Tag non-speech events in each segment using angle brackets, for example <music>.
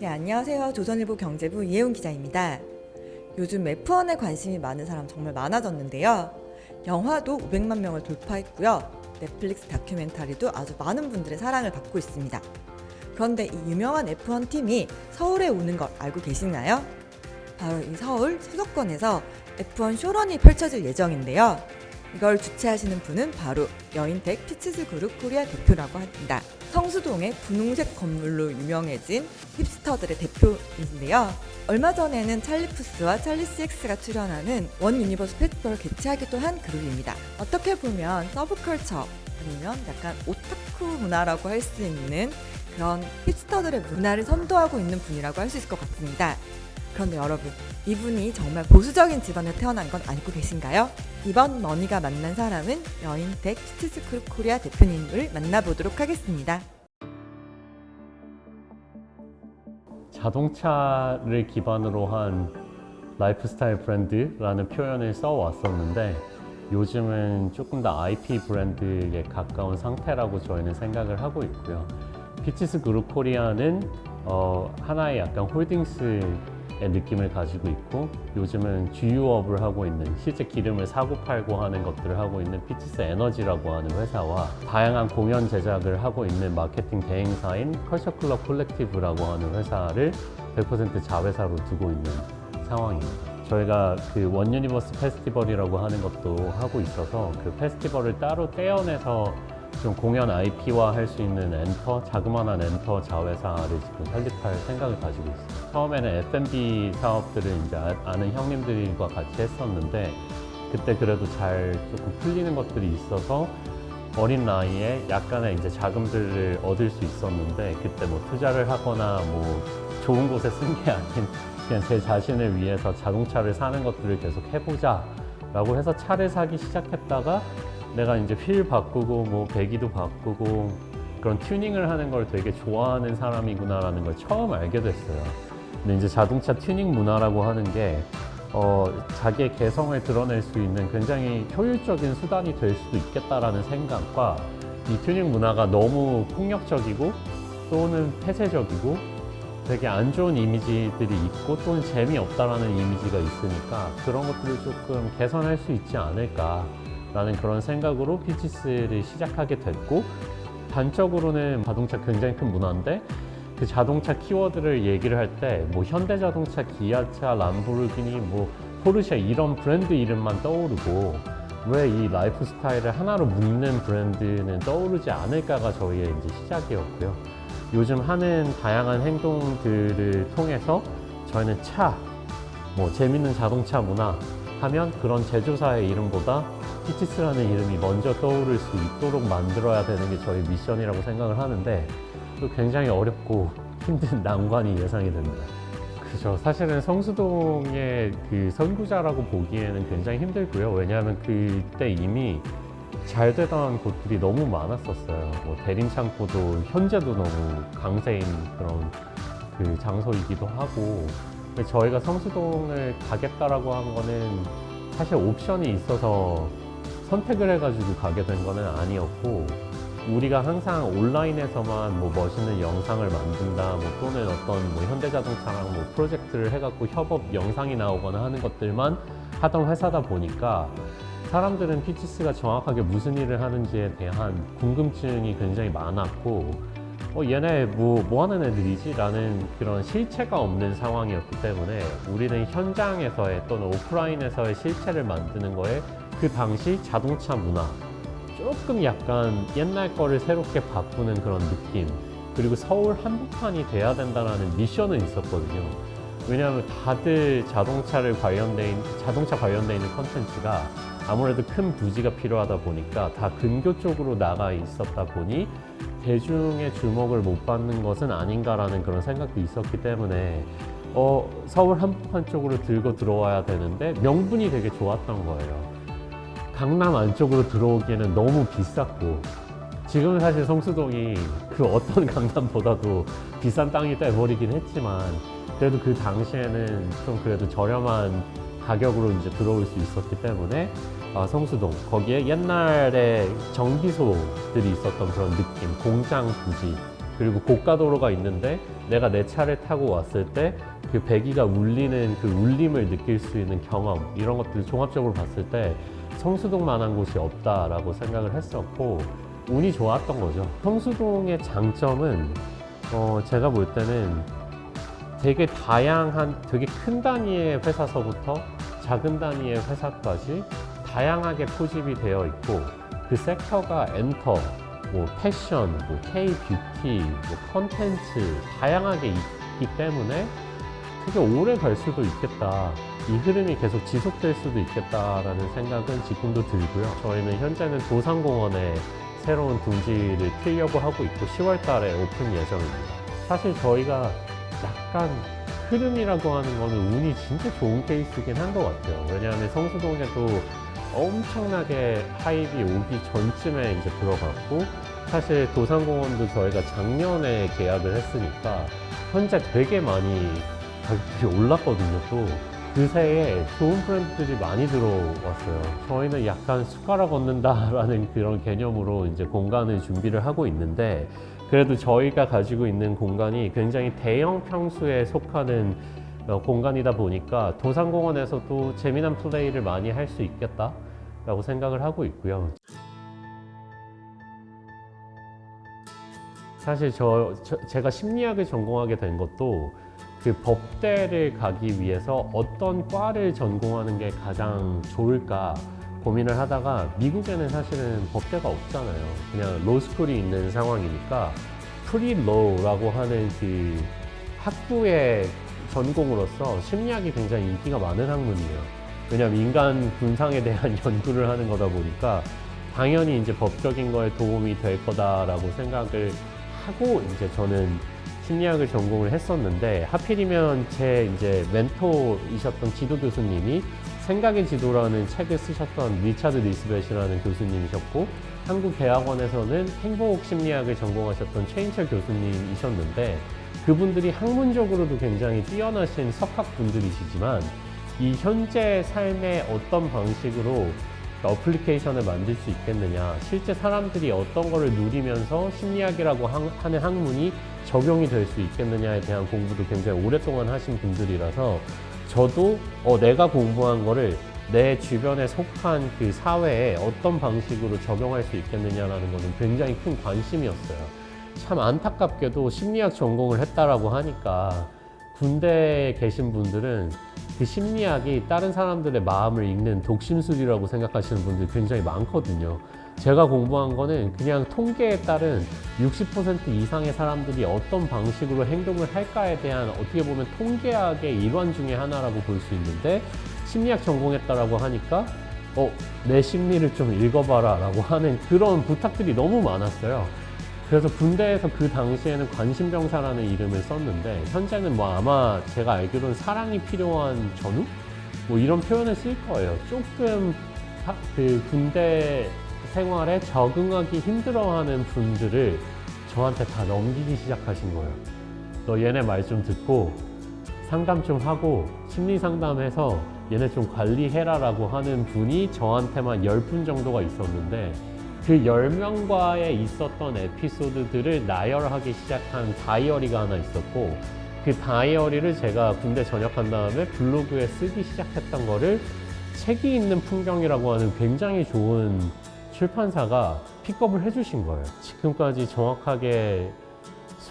네, 안녕하세요. 조선일보 경제부 이혜훈 기자입니다. 요즘 F1에 관심이 많은 사람 정말 많아졌는데요. 영화도 500만 명을 돌파했고요. 넷플릭스 다큐멘터리도 아주 많은 분들의 사랑을 받고 있습니다. 그런데 이 유명한 F1 팀이 서울에 오는 걸 알고 계시나요? 바로 이 서울 수도권에서 F1 쇼런이 펼쳐질 예정인데요. 이걸 주최하시는 분은 바로 여인텍 피츠스 그룹 코리아 대표라고 합니다. 성수동의 분홍색 건물로 유명해진 힙스터들의 대표인데요. 얼마 전에는 찰리 푸스와 찰리 CX가 출연하는 원 유니버스 페스티벌을 개최하기도 한 그룹입니다. 어떻게 보면 서브컬처 아니면 약간 오타쿠 문화라고 할 수 있는 그런 힙스터들의 문화를 선도하고 있는 분이라고 할 수 있을 것 같습니다. 그런데 여러분, 이분이 정말 보수적인 집안에 태어난 건 알고 계신가요? 이번 머니가 만난 사람은 여인텍 피츠스크룹 코리아 대표님을 만나보도록 하겠습니다. 자동차를 기반으로 한 라이프스타일 브랜드라는 표현을 써왔었는데 요즘은 조금 더 IP 브랜드에 가까운 상태라고 저희는 생각을 하고 있고요. 피치스 그룹 코리아는 어, 하나의 약간 홀딩스의 느낌을 가지고 있고 요즘은 주유업을 하고 있는 실제 기름을 사고 팔고 하는 것들을 하고 있는 피치스 에너지라고 하는 회사와 다양한 공연 제작을 하고 있는 마케팅 대행사인 컬처클럽 콜렉티브라고 하는 회사를 100% 자회사로 두고 있는 상황입니다. 저희가 그 원유니버스 페스티벌이라고 하는 것도 하고 있어서 그 페스티벌을 따로 떼어내서 좀 공연 IP화 할 수 있는 엔터, 자그마한 엔터 자회사를 지금 설립할 생각을 가지고 있어요. 처음에는 F&B 사업들을 이제 아- 아는 형님들과 같이 했었는데 그때 그래도 잘 조금 풀리는 것들이 있어서 어린 나이에 약간의 이제 자금들을 얻을 수 있었는데 그때 뭐 투자를 하거나 뭐 좋은 곳에 쓴 게 아닌 그냥 제 자신을 위해서 자동차를 사는 것들을 계속 해보자 라고 해서 차를 사기 시작했다가 내가 이제 휠 바꾸고 뭐 배기도 바꾸고 그런 튜닝을 하는 걸 되게 좋아하는 사람이구나라는 걸 처음 알게 됐어요. 근데 이제 자동차 튜닝 문화라고 하는 게 어, 자기의 개성을 드러낼 수 있는 굉장히 효율적인 수단이 될 수도 있겠다라는 생각과 이 튜닝 문화가 너무 폭력적이고 또는 폐쇄적이고 되게 안 좋은 이미지들이 있고 또는 재미없다라는 이미지가 있으니까 그런 것들을 조금 개선할 수 있지 않을까 라는 그런 생각으로 피치스를 시작하게 됐고 단적으로는 자동차 굉장히 큰 문화인데 그 자동차 키워드를 얘기를 할 때 뭐 현대자동차, 기아차, 람보르기니, 뭐 포르쉐 이런 브랜드 이름만 떠오르고 왜 이 라이프 스타일을 하나로 묶는 브랜드는 떠오르지 않을까가 저희의 이제 시작이었고요. 요즘 하는 다양한 행동들을 통해서 저희는 차, 뭐 재밌는 자동차 문화 하면 그런 제조사의 이름보다 피치스라는 이름이 먼저 떠오를 수 있도록 만들어야 되는 게 저희 미션이라고 생각을 하는데 또 굉장히 어렵고 힘든 <laughs> 난관이 예상이 됩니다. 그죠. 사실은 성수동의 그 선구자라고 보기에는 굉장히 힘들고요. 왜냐하면 그때 이미 잘 되던 곳들이 너무 많았었어요. 뭐 대림 창고도 현재도 너무 강세인 그런 그 장소이기도 하고. 저희가 성수동을 가겠다라고 한 거는 사실 옵션이 있어서 선택을 해가지고 가게 된 거는 아니었고 우리가 항상 온라인에서만 뭐 멋있는 영상을 만든다, 뭐 또는 어떤 뭐 현대자동차랑 뭐 프로젝트를 해갖고 협업 영상이 나오거나 하는 것들만 하던 회사다 보니까 사람들은 피치스가 정확하게 무슨 일을 하는지에 대한 궁금증이 굉장히 많았고 어, 얘네 뭐, 뭐 하는 애들이지? 라는 그런 실체가 없는 상황이었기 때문에 우리는 현장에서의 또는 오프라인에서의 실체를 만드는 거에 그 당시 자동차 문화, 조금 약간 옛날 거를 새롭게 바꾸는 그런 느낌, 그리고 서울 한복판이 돼야 된다는 미션은 있었거든요. 왜냐하면 다들 자동차를 관련돼 있는, 자동차 관련돼 있는 컨텐츠가 아무래도 큰 부지가 필요하다 보니까 다 근교 쪽으로 나가 있었다 보니 대중의 주목을 못 받는 것은 아닌가라는 그런 생각도 있었기 때문에 어, 서울 한복판 쪽으로 들고 들어와야 되는데 명분이 되게 좋았던 거예요. 강남 안쪽으로 들어오기에는 너무 비쌌고 지금은 사실 성수동이 그 어떤 <laughs> 강남보다도 비싼 땅이 돼버리긴 했지만 그래도 그 당시에는 좀 그래도 저렴한 가격으로 이제 들어올 수 있었기 때문에 아, 성수동 거기에 옛날에 정비소들이 있었던 그런 느낌 공장 부지 그리고 고가도로가 있는데 내가 내 차를 타고 왔을 때 그 배기가 울리는 그 울림을 느낄 수 있는 경험 이런 것들 종합적으로 봤을 때 성수동만한 곳이 없다라고 생각을 했었고 운이 좋았던 거죠. 성수동의 장점은 어, 제가 볼 때는 되게 다양한 되게 큰 단위의 회사서부터 작은 단위의 회사까지 다양하게 포집이 되어 있고 그 섹터가 엔터, 뭐 패션, 뭐 K 뷰티, 뭐 컨텐츠 다양하게 있기 때문에 되게 오래 갈 수도 있겠다. 이 흐름이 계속 지속될 수도 있겠다라는 생각은 지금도 들고요. 저희는 현재는 도산공원에 새로운 둥지를 트려고 하고 있고 10월 달에 오픈 예정입니다. 사실 저희가 약간 흐름이라고 하는 거는 운이 진짜 좋은 케이스긴 한 것 같아요. 왜냐하면 성수동에도 엄청나게 하입이 오기 전쯤에 이제 들어갔고 사실 도산공원도 저희가 작년에 계약을 했으니까 현재 되게 많이 가격이 올랐거든요 또. 그새에 좋은 브랜드들이 많이 들어왔어요. 저희는 약간 숟가락 얻는다라는 <laughs> 그런 개념으로 이제 공간을 준비를 하고 있는데 그래도 저희가 가지고 있는 공간이 굉장히 대형 평수에 속하는 어, 공간이다 보니까 도산공원에서도 재미난 플레이를 많이 할 수 있겠다라고 생각을 하고 있고요. 사실 저, 저- 제가 심리학을 전공하게 된 것도 그 법대를 가기 위해서 어떤 과를 전공하는 게 가장 좋을까 고민을 하다가 미국에는 사실은 법대가 없잖아요. 그냥 로스쿨이 있는 상황이니까 프리로라고 하는 그 학부의 전공으로서 심리학이 굉장히 인기가 많은 학문이에요. 왜냐하면 인간 군상에 대한 <laughs> 연구를 하는 거다 보니까 당연히 이제 법적인 거에 도움이 될 거다라고 생각을 하고 이제 저는 심리학을 전공을 했었는데 하필이면 제 이제 멘토이셨던 지도 교수님이 생각의 지도라는 책을 쓰셨던 리차드 리스벳이라는 교수님이셨고 한국 대학원에서는 행복 심리학을 전공하셨던 최인철 교수님이셨는데 그분들이 학문적으로도 굉장히 뛰어나신 석학분들이시지만 이 현재 삶의 어떤 방식으로 어플리케이션을 만들 수 있겠느냐 실제 사람들이 어떤 거를 누리면서 심리학이라고 한- 하는 학문이 적용이 될 수 있겠느냐에 대한 공부도 굉장히 오랫동안 하신 분들이라서 저도 어, 내가 공부한 거를 내 주변에 속한 그 사회에 어떤 방식으로 적용할 수 있겠느냐라는 것은 굉장히 큰 관심이었어요. 참 안타깝게도 심리학 전공을 했다라고 하니까 군대에 계신 분들은 그 심리학이 다른 사람들의 마음을 읽는 독심술이라고 생각하시는 분들이 굉장히 많거든요. 제가 공부한 거는 그냥 통계에 따른 60% 이상의 사람들이 어떤 방식으로 행동을 할까에 대한 어떻게 보면 통계학의 일환 중에 하나라고 볼 수 있는데 심리학 전공했다라고 하니까 어, 내 심리를 좀 읽어봐라 라고 하는 그런 부탁들이 너무 많았어요. 그래서 군대에서 그 당시에는 관심병사라는 이름을 썼는데 현재는 뭐 아마 제가 알기로는 사랑이 필요한 전우? 뭐 이런 표현을 쓸 거예요. 조금 사- 그 군대 생활에 적응하기 힘들어하는 분들을 저한테 다 넘기기 시작하신 거예요. 너 얘네 말 좀 듣고 상담 좀 하고 심리 상담해서 얘네 좀 관리해라라고 하는 분이 저한테만 10분 정도가 있었는데 그 10명과의 있었던 에피소드들을 나열하기 시작한 다이어리가 하나 있었고 그 다이어리를 제가 군대 전역한 다음에 블로그에 쓰기 시작했던 거를 책이 있는 풍경이라고 하는 굉장히 좋은 출판사가 픽업을 해주신 거예요. 지금까지 정확하게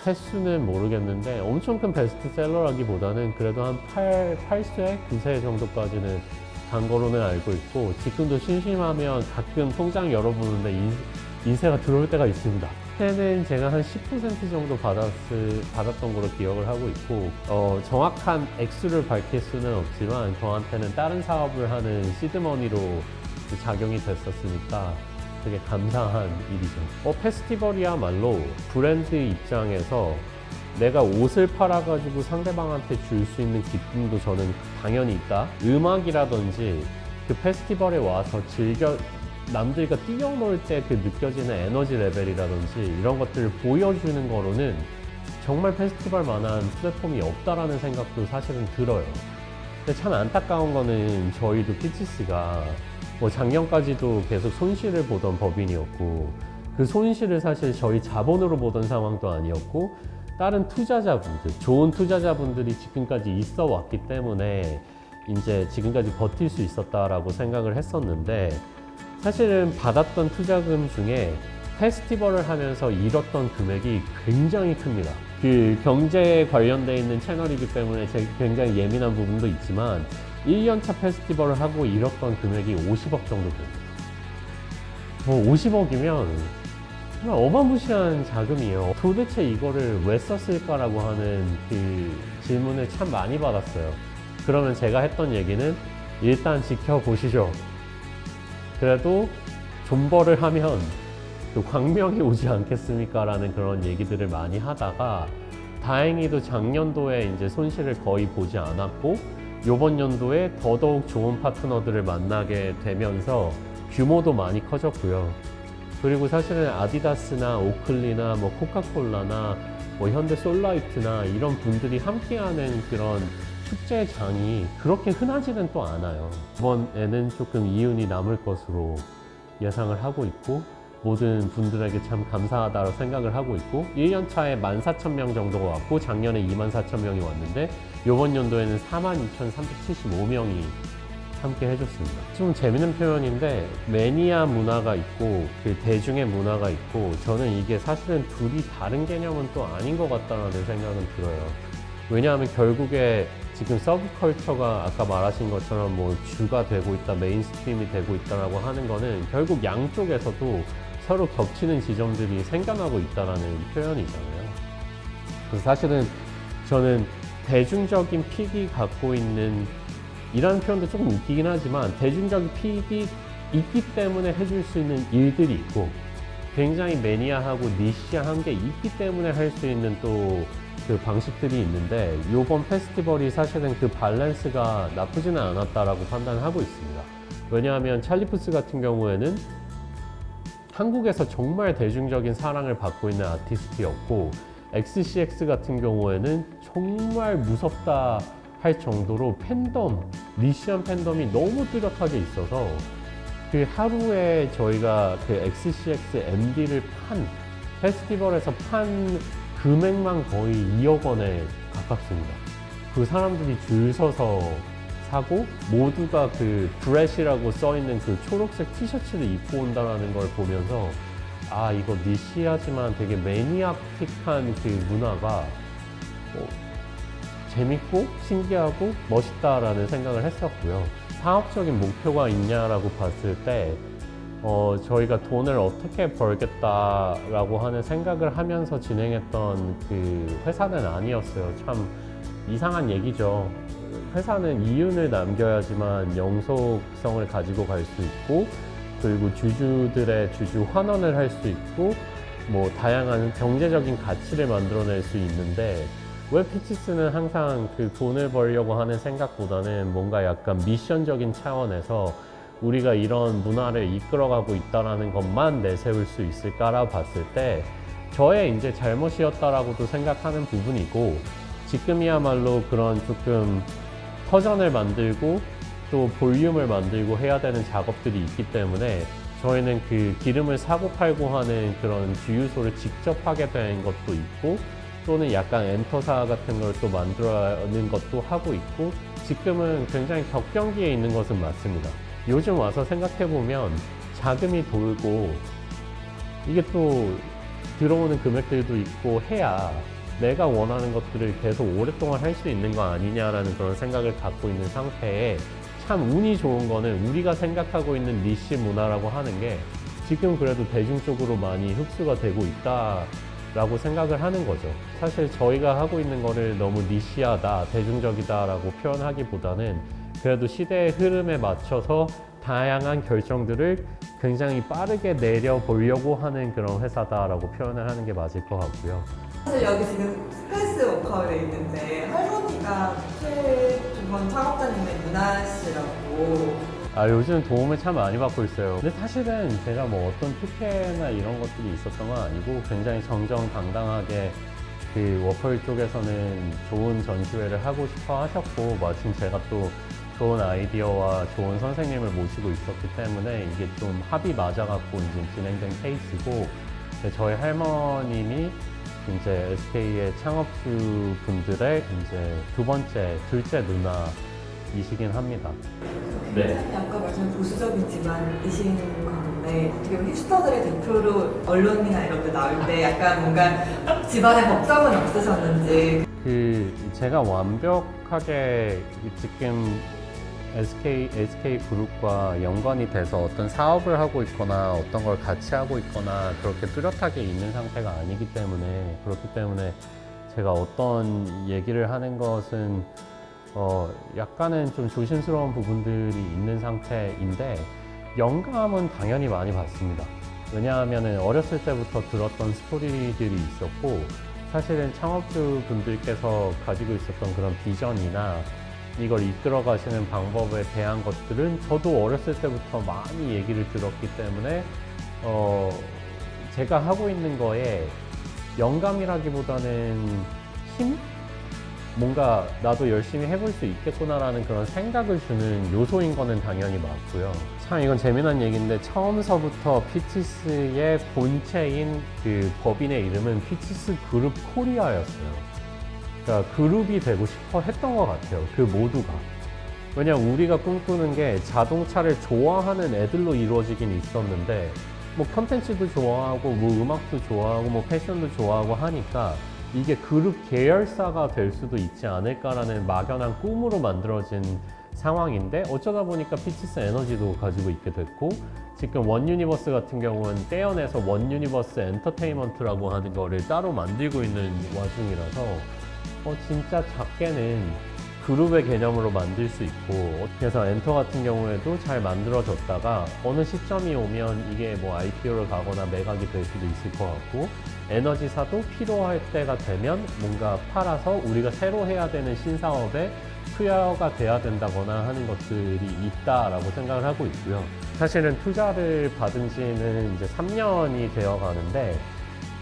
횟수는 모르겠는데 엄청 큰 베스트셀러라기보다는 그래도 한 8, 8쇄, 9쇄 정도까지는 간 거로는 알고 있고 지금도 심심하면 가끔 통장 열어보는데 인, 인쇄가 들어올 때가 있습니다. 그때는 제가 한 10% 정도 받았을, 받았던 걸로 기억을 하고 있고 어, 정확한 액수를 밝힐 수는 없지만 저한테는 다른 사업을 하는 시드머니로 작용이 됐었으니까 되게 감사한 일이죠. 어, 페스티벌이야말로 브랜드 입장에서 내가 옷을 팔아가지고 상대방한테 줄 수 있는 기쁨도 저는 당연히 있다. 음악이라든지 그 페스티벌에 와서 즐겨 남들과 뛰어놀 때 그 느껴지는 에너지 레벨이라든지 이런 것들을 보여주는 거로는 정말 페스티벌만한 플랫폼이 없다라는 생각도 사실은 들어요. 근데 참 안타까운 거는 저희도 피치스가 뭐 작년까지도 계속 손실을 보던 법인이었고 그 손실을 사실 저희 자본으로 보던 상황도 아니었고 다른 투자자분들, 좋은 투자자분들이 지금까지 있어 왔기 때문에 이제 지금까지 버틸 수 있었다라고 생각을 했었는데 사실은 받았던 투자금 중에 페스티벌을 하면서 잃었던 금액이 굉장히 큽니다. 그 경제에 관련돼 있는 채널이기 때문에 제 굉장히 예민한 부분도 있지만 1년차 페스티벌을 하고 잃었던 금액이 50억 정도 됩니다. 뭐 50억이면 정말 어마무시한 자금이에요. 도대체 이거를 왜 썼을까라고 하는 그 질문을 참 많이 받았어요. 그러면 제가 했던 얘기는 일단 지켜보시죠. 그래도 존버를 하면 그 광명이 오지 않겠습니까? 라는 그런 얘기들을 많이 하다가 다행히도 작년도에 이제 손실을 거의 보지 않았고 요번 연도에 더더욱 좋은 파트너들을 만나게 되면서 규모도 많이 커졌고요. 그리고 사실은 아디다스나 오클리나 뭐 코카콜라나 뭐 현대 솔라이트나 이런 분들이 함께하는 그런 축제장이 그렇게 흔하지는 또 않아요. 이번에는 조금 이윤이 남을 것으로 예상을 하고 있고 모든 분들에게 참 감사하다고 생각을 하고 있고 1년 차에 14,000명 정도가 왔고 작년에 24,000명이 왔는데 이번 연도에는 42,375명이 함께 해줬습니다. 좀 재밌는 표현인데 매니아 문화가 있고 그 대중의 문화가 있고 저는 이게 사실은 둘이 다른 개념은 또 아닌 것 같다는 생각은 들어요. 왜냐하면 결국에 지금 서브컬처가 아까 말하신 것처럼 뭐 주가 되고 있다, 메인스트림이 되고 있다라고 하는 거는 결국 양쪽에서도 서로 겹치는 지점들이 생겨나고 있다라는 표현이잖아요. 그래서 사실은 저는 대중적인 픽이 갖고 있는 이라는 표현도 조금 웃기긴 하지만 대중적인 픽이 있기 때문에 해줄 수 있는 일들이 있고 굉장히 매니아하고 니시한 게 있기 때문에 할 수 있는 또 그 방식들이 있는데 이번 페스티벌이 사실은 그 밸런스가 나쁘지는 않았다라고 판단하고 있습니다. 왜냐하면 찰리푸스 같은 경우에는 한국에서 정말 대중적인 사랑을 받고 있는 아티스트였고 XCX 같은 경우에는 정말 무섭다 할 정도로 팬덤, 니시한 팬덤이 너무 뚜렷하게 있어서 그 하루에 저희가 그 XCX MD를 판 페스티벌에서 판 금액만 거의 2억 원에 가깝습니다. 그 사람들이 줄 서서 사고 모두가 그 브렛이라고 써 있는 그 초록색 티셔츠를 입고 온다라는 걸 보면서 아 이거 니시하지만 되게 매니아틱한 그 문화가 어, 재밌고 신기하고 멋있다라는 생각을 했었고요. 사업적인 목표가 있냐라고 봤을 때 어, 저희가 돈을 어떻게 벌겠다라고 하는 생각을 하면서 진행했던 그 회사는 아니었어요. 참 이상한 얘기죠. 회사는 이윤을 남겨야지만 영속성을 가지고 갈 수 있고 그리고 주주들의 주주 환원을 할 수 있고 뭐 다양한 경제적인 가치를 만들어낼 수 있는데 왜 피치스는 항상 그 돈을 벌려고 하는 생각보다는 뭔가 약간 미션적인 차원에서 우리가 이런 문화를 이끌어가고 있다라는 것만 내세울 수 있을까라 봤을 때 저의 이제 잘못이었다라고도 생각하는 부분이고 지금이야말로 그런 조금 터전을 만들고 또 볼륨을 만들고 해야 되는 작업들이 있기 때문에 저희는 그 기름을 사고 팔고 하는 그런 주유소를 직접 하게 된 것도 있고 또는 약간 엔터사 같은 걸 또 만들어내는 것도 하고 있고 지금은 굉장히 격경기에 있는 것은 맞습니다. 요즘 와서 생각해 보면 자금이 돌고 이게 또 들어오는 금액들도 있고 해야 내가 원하는 것들을 계속 오랫동안 할 수 있는 거 아니냐라는 그런 생각을 갖고 있는 상태에 참 운이 좋은 거는 우리가 생각하고 있는 니시 문화라고 하는 게 지금 그래도 대중 적으로 많이 흡수가 되고 있다 라고 생각을 하는 거죠. 사실 저희가 하고 있는 거를 너무 니시하다, 대중적이다 라고 표현하기보다는 그래도 시대의 흐름에 맞춰서 다양한 결정들을 굉장히 빠르게 내려보려고 하는 그런 회사다라고 표현을 하는 게 맞을 것 같고요. 사실 여기 지금 스페이스 워커에 있는데 할머니가 최주번 창업자님의 유나 씨라고 아, 요즘 도움을 참 많이 받고 있어요. 근데 사실은 제가 뭐 어떤 특혜나 이런 것들이 있었던 건 아니고 굉장히 정정당당하게 그 워커힐 쪽에서는 좋은 전시회를 하고 싶어 하셨고 마침 제가 또 좋은 아이디어와 좋은 선생님을 모시고 있었기 때문에 이게 좀 합이 맞아갖고 이제 진행된 케이스고 저희 할머님이 이제 SK의 창업주 분들의 이제 두 번째, 둘째 누나 이시긴 합니다. 네. 아까 말씀 보수적인 집안이신 건데 어떻게 보면 힙스터들의 대표로 언론이나 이런 데 나올 때 약간 뭔가 집안에 걱정은 없으셨는지 그 제가 완벽하게 지금 SK SK 그룹과 연관이 돼서 어떤 사업을 하고 있거나 어떤 걸 같이 하고 있거나 그렇게 뚜렷하게 있는 상태가 아니기 때문에 그렇기 때문에 제가 어떤 얘기를 하는 것은 어 약간은 좀 조심스러운 부분들이 있는 상태인데 영감은 당연히 많이 받습니다. 왜냐하면 어렸을 때부터 들었던 스토리들이 있었고 사실은 창업주 분들께서 가지고 있었던 그런 비전이나 이걸 이끌어 가시는 방법에 대한 것들은 저도 어렸을 때부터 많이 얘기를 들었기 때문에 어 제가 하고 있는 거에 영감이라기보다는 힘? 뭔가 나도 열심히 해볼 수 있겠구나라는 그런 생각을 주는 요소인 거는 당연히 맞고요. 참 이건 재미난 얘기인데 처음서부터 피치스의 본체인 그 법인의 이름은 피치스 그룹 코리아였어요. 그러니까 그룹이 되고 싶어 했던 것 같아요. 그 모두가. 왜냐면 우리가 꿈꾸는 게 자동차를 좋아하는 애들로 이루어지긴 있었는데 뭐 컨텐츠도 좋아하고 뭐 음악도 좋아하고 뭐 패션도 좋아하고 하니까 이게 그룹 계열사가 될 수도 있지 않을까라는 막연한 꿈으로 만들어진 상황인데 어쩌다 보니까 피치스 에너지도 가지고 있게 됐고 지금 원 유니버스 같은 경우는 떼어내서 원 유니버스 엔터테인먼트라고 하는 거를 따로 만들고 있는 와중이라서 어 진짜 작게는 그룹의 개념으로 만들 수 있고 그래서 엔터 같은 경우에도 잘 만들어졌다가 어느 시점이 오면 이게 뭐 IPO를 가거나 매각이 될 수도 있을 것 같고 에너지사도 필요할 때가 되면 뭔가 팔아서 우리가 새로 해야 되는 신사업에 투여가 돼야 된다거나 하는 것들이 있다라고 생각을 하고 있고요. 사실은 투자를 받은 지는 이제 3년이 되어 가는데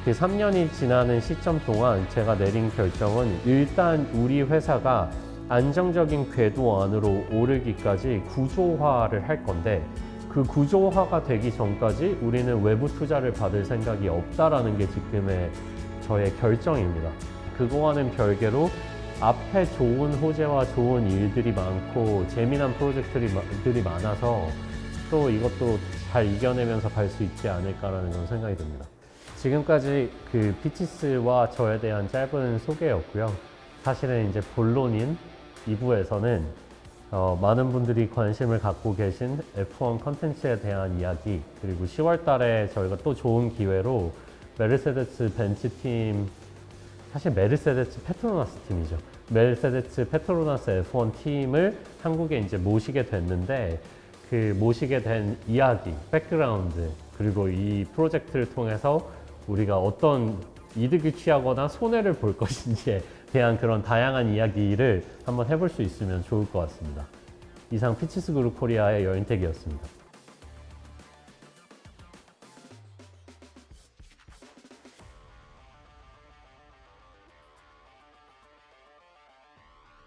그 3년이 지나는 시점 동안 제가 내린 결정은 일단 우리 회사가 안정적인 궤도 안으로 오르기까지 구조화를 할 건데 그 구조화가 되기 전까지 우리는 외부 투자를 받을 생각이 없다라는 게 지금의 저의 결정입니다. 그거와는 별개로 앞에 좋은 호재와 좋은 일들이 많고 재미난 프로젝트들이 많아서 또 이것도 잘 이겨내면서 갈 수 있지 않을까라는 그런 생각이 듭니다. 지금까지 그 피치스와 저에 대한 짧은 소개였고요. 사실은 이제 본론인 2부에서는 어, 많은 분들이 관심을 갖고 계신 F1 컨텐츠에 대한 이야기 그리고 10월 달에 저희가 또 좋은 기회로 메르세데스 벤츠 팀 사실 메르세데스 페트로나스 팀이죠. 메르세데스 페트로나스 F1 팀을 한국에 이제 모시게 됐는데 그 모시게 된 이야기, 백그라운드 그리고 이 프로젝트를 통해서 우리가 어떤 이득을 취하거나 손해를 볼 것인지에 대한 그런 다양한 이야기를 한번 해볼 수 있으면 좋을 것 같습니다. 이상 피치스 그룹 코리아의 여인택이었습니다.